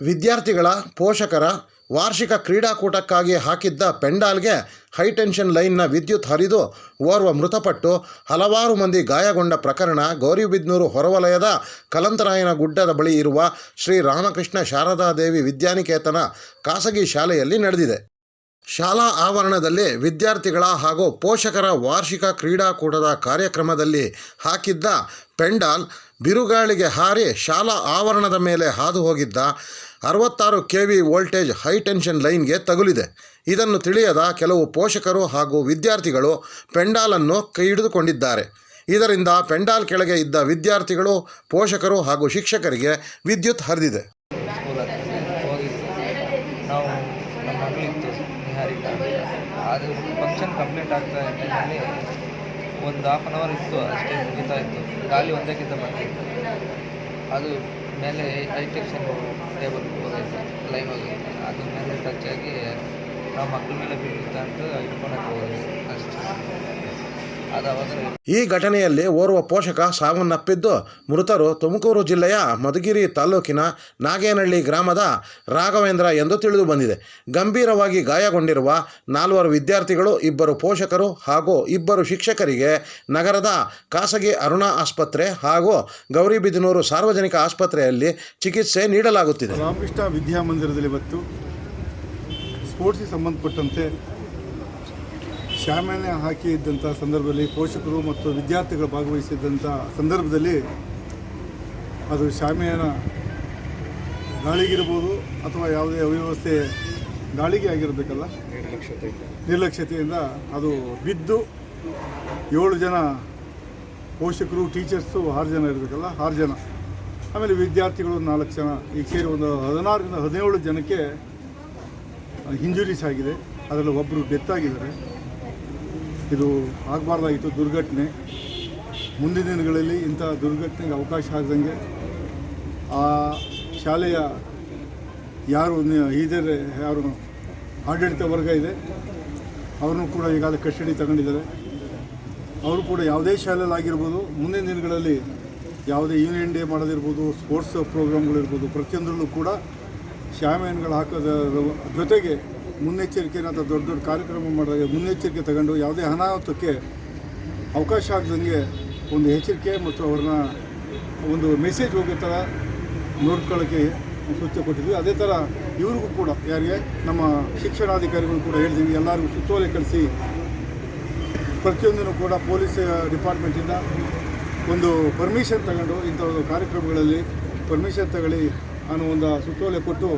ವಿದ್ಯಾರ್ಥಿಗಳ, ಪೋಷಕರ ವಾರ್ಷಿಕ ಕ್ರೀಡಾಕೂಟಕ್ಕಾಗಿ ಹಾಕಿದ್ದ ಪೆಂಡಾಲ್ಗೆ ಹೈಟೆನ್ಷನ್ ಲೈನ್ನ ವಿದ್ಯುತ್ ಹರಿದು ಓರ್ವ ಮೃತಪಟ್ಟು ಹಲವಾರು ಮಂದಿ ಗಾಯಗೊಂಡ ಪ್ರಕರಣ ಗೌರಿಬಿದ್ನೂರು ಹೊರವಲಯದ ಕಲಂತರಾಯನ ಗುಡ್ಡದ ಬಳಿ ಇರುವ ಶ್ರೀ ರಾಮಕೃಷ್ಣ ಶಾರದಾದೇವಿ ವಿದ್ಯಾನಿಕೇತನ ಖಾಸಗಿ ಶಾಲೆಯಲ್ಲಿ ನಡೆದಿದೆ. ಶಾಲಾ ಆವರಣದಲ್ಲಿ ವಿದ್ಯಾರ್ಥಿಗಳ ಹಾಗೂ ಪೋಷಕರ ವಾರ್ಷಿಕ ಕ್ರೀಡಾಕೂಟದ ಕಾರ್ಯಕ್ರಮದಲ್ಲಿ ಹಾಕಿದ್ದ ಪೆಂಡಾಲ್ ಬಿರುಗಾಳಿಗೆ ಹಾರಿ ಶಾಲಾ ಆವರಣದ ಮೇಲೆ ಹಾದು ಹೋಗಿದ್ದ ಅರವತ್ತಾರು ಕೆ ವಿ ವೋಲ್ಟೇಜ್ ಹೈಟೆನ್ಷನ್ ಲೈನ್ಗೆ ತಗುಲಿದೆ. ಇದನ್ನು ತಿಳಿಯದ ಕೆಲವು ಪೋಷಕರು ಹಾಗೂ ವಿದ್ಯಾರ್ಥಿಗಳು ಪೆಂಡಾಲನ್ನು ಕೈ ಹಿಡಿದುಕೊಂಡಿದ್ದಾರೆ ಇದರಿಂದ ಪೆಂಡಾಲ್ ಕೆಳಗೆ ಇದ್ದ ವಿದ್ಯಾರ್ಥಿಗಳು, ಪೋಷಕರು ಹಾಗೂ ಶಿಕ್ಷಕರಿಗೆ ವಿದ್ಯುತ್ ಹರಿದಿದೆ. ಒಂದು ಹಾಫ್ ಅವರ್ ಇತ್ತು ಅಷ್ಟೇ ಮುಗಿತಾ ಇತ್ತು. ಗಾಲಿ ಒಂದಕ್ಕಿಂತ ಬರ್ತಿತ್ತು ಅದು ಮೇಲೆ ಹೈಟೆಕ್ಷನ್ ಟೇಬಲ್ ಹೋಗೈತೆ ಲೈವ್ ಆಗಿ. ಅದ್ರ ಮೇಲೆ ಟಚ್ ಆಗಿ ನಾವು ಮಕ್ಕಳ ಮೇಲೆ ಬೀಳುತ್ತೆ ಅಂತ ಇಟ್ಕೊಳಕ್ಕೆ ಹೋಗಿದ್ವಿ ಅಷ್ಟೇ. ಈ ಘಟನೆಯಲ್ಲಿ ಓರ್ವ ಪೋಷಕ ಸಾವನ್ನಪ್ಪಿದ್ದು, ಮೃತರು ತುಮಕೂರು ಜಿಲ್ಲೆಯ ಮಧುಗಿರಿ ತಾಲೂಕಿನ ನಾಗೇನಹಳ್ಳಿ ಗ್ರಾಮದ ರಾಘವೇಂದ್ರ ಎಂದು ತಿಳಿದು ಬಂದಿದೆ. ಗಂಭೀರವಾಗಿ ಗಾಯಗೊಂಡಿರುವ ನಾಲ್ವರು ವಿದ್ಯಾರ್ಥಿಗಳು, ಇಬ್ಬರು ಪೋಷಕರು ಹಾಗೂ ಇಬ್ಬರು ಶಿಕ್ಷಕರಿಗೆ ನಗರದ ಖಾಸಗಿ ಅರುಣಾ ಆಸ್ಪತ್ರೆ ಹಾಗೂ ಗೌರಿಬಿದನೂರು ಸಾರ್ವಜನಿಕ ಆಸ್ಪತ್ರೆಯಲ್ಲಿ ಚಿಕಿತ್ಸೆ ನೀಡಲಾಗುತ್ತಿದೆ. ರಾಮಕೃಷ್ಣ ವಿದ್ಯಾಮಂದಿರದಲ್ಲಿ ಇವತ್ತು ಸ್ಪೋರ್ಟ್ಸಿಗೆ ಸಂಬಂಧಪಟ್ಟಂತೆ ಶಾಮಿಯಾನ ಹಾಕಿ ಇದ್ದಂಥ ಸಂದರ್ಭದಲ್ಲಿ ಪೋಷಕರು ಮತ್ತು ವಿದ್ಯಾರ್ಥಿಗಳು ಭಾಗವಹಿಸಿದ್ದಂಥ ಸಂದರ್ಭದಲ್ಲಿ ಅದು ಶಾಮಿಯಾನ ಗಾಳಿಗಿರ್ಬೋದು ಅಥವಾ ಯಾವುದೇ ಅವ್ಯವಸ್ಥೆ ಗಾಳಿಗೆ ಆಗಿರಬೇಕಲ್ಲ? ನಿರ್ಲಕ್ಷ್ಯತೆಯಿಂದ. ಅದು ಬಿದ್ದು ಏಳು ಜನ ಪೋಷಕರು ಟೀಚರ್ಸು ಆರು ಜನ ಇರಬೇಕಲ್ಲ ಆರು ಜನ. ಆಮೇಲೆ ವಿದ್ಯಾರ್ಥಿಗಳು ನಾಲ್ಕು ಜನ. ಈಗ ಸೇರಿ ಒಂದು ಹದಿನಾರರಿಂದ ಹದಿನೇಳು ಜನಕ್ಕೆ ಇಂಜುರೀಸ್ ಆಗಿದೆ ಅದರಲ್ಲಿ ಒಬ್ಬರು ಡೆತ್ ಆಗಿದ್ದಾರೆ ಇದು ಆಗಬಾರ್ದಾಗಿತ್ತು ದುರ್ಘಟನೆ. ಮುಂದಿನ ದಿನಗಳಲ್ಲಿ ಇಂಥ ದುರ್ಘಟನೆಗೆ ಅವಕಾಶ ಆಗದಂಗೆ ಆ ಶಾಲೆಯ ಯಾರು ನಿ- ಯಾರು ಆಡಳಿತ ವರ್ಗ ಇದೆ, ಅವ್ರನ್ನೂ ಕೂಡ ಈಗಾಗಲೇ ಕಸ್ಟಡಿ ತಗೊಂಡಿದ್ದಾರೆ. ಅವರು ಕೂಡ ಯಾವುದೇ ಶಾಲೆಯಲ್ಲಿ ಆಗಿರ್ಬೋದು, ಮುಂದಿನ ದಿನಗಳಲ್ಲಿ ಯಾವುದೇ ಯೂನಿಯನ್ ಡೇ ಮಾಡೋದಿರ್ಬೋದು, ಸ್ಪೋರ್ಟ್ಸ್ ಪ್ರೋಗ್ರಾಮ್ಗಳಿರ್ಬೋದು, ಪ್ರತಿಯೊಂದರಲ್ಲೂ ಕೂಡ ಶಾಮಿಯಾನ್ಗಳು ಹಾಕೋದ್ರ ಜೊತೆಗೆ ಮುನ್ನೆಚ್ಚರಿಕೆನ ಅಂತ ದೊಡ್ಡ ದೊಡ್ಡ ಕಾರ್ಯಕ್ರಮ ಮಾಡಿದಾಗ ಮುನ್ನೆಚ್ಚರಿಕೆ ತಗೊಂಡು ಯಾವುದೇ ಅನಾಹುತಕ್ಕೆ ಅವಕಾಶ ಆಗದಂಗೆ ಒಂದು ಎಚ್ಚರಿಕೆ ಮತ್ತು ಅವ್ರನ್ನ ಒಂದು ಮೆಸೇಜ್ ಹೋಗೋ ಥರ ನೋಡ್ಕೊಳ್ಳೋಕ್ಕೆ ಸೂಚನೆ ಕೊಟ್ಟಿದ್ವಿ. ಅದೇ ಥರ ಇವ್ರಿಗೂ ಕೂಡ, ಯಾರಿಗೆ? ನಮ್ಮ ಶಿಕ್ಷಣಾಧಿಕಾರಿಗಳು ಕೂಡ ಹೇಳ್ತೀವಿ ಎಲ್ಲರಿಗೂ ಸುತ್ತೋಲೆ ಕಳಿಸಿ. ಪ್ರತಿಯೊಂದನ್ನು ಕೂಡ ಪೊಲೀಸ್ ಡಿಪಾರ್ಟ್ಮೆಂಟಿಂದ ಒಂದು ಪರ್ಮಿಷನ್ ತಗೊಂಡು ಇಂಥ ಒಂದು ಕಾರ್ಯಕ್ರಮಗಳಲ್ಲಿ ಪರ್ಮಿಷನ್ ತಗೊಳ್ಳಿ ಅನ್ನೋ ಒಂದು ಸುತ್ತೋಲೆ ಕೊಟ್ಟು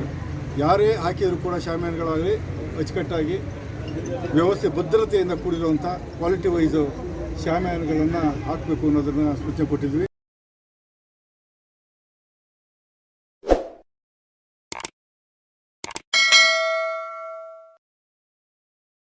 ಯಾರೇ ಹಾಕಿದರೂ ಕೂಡ ಶಾಮಿಯಾನ್ಗಳಾಗಲಿ ಅಚ್ಚುಕಟ್ಟಾಗಿ ವ್ಯವಸ್ಥೆ ಭದ್ರತೆಯಿಂದ ಕೂಡಿರುವಂಥ ಕ್ವಾಲಿಟಿ ವೈಸು ಶಾಮಿಯಾನ್ಗಳನ್ನು ಹಾಕಬೇಕು ಅನ್ನೋದನ್ನು ಸೂಚನೆ ಕೊಟ್ಟಿದ್ವಿ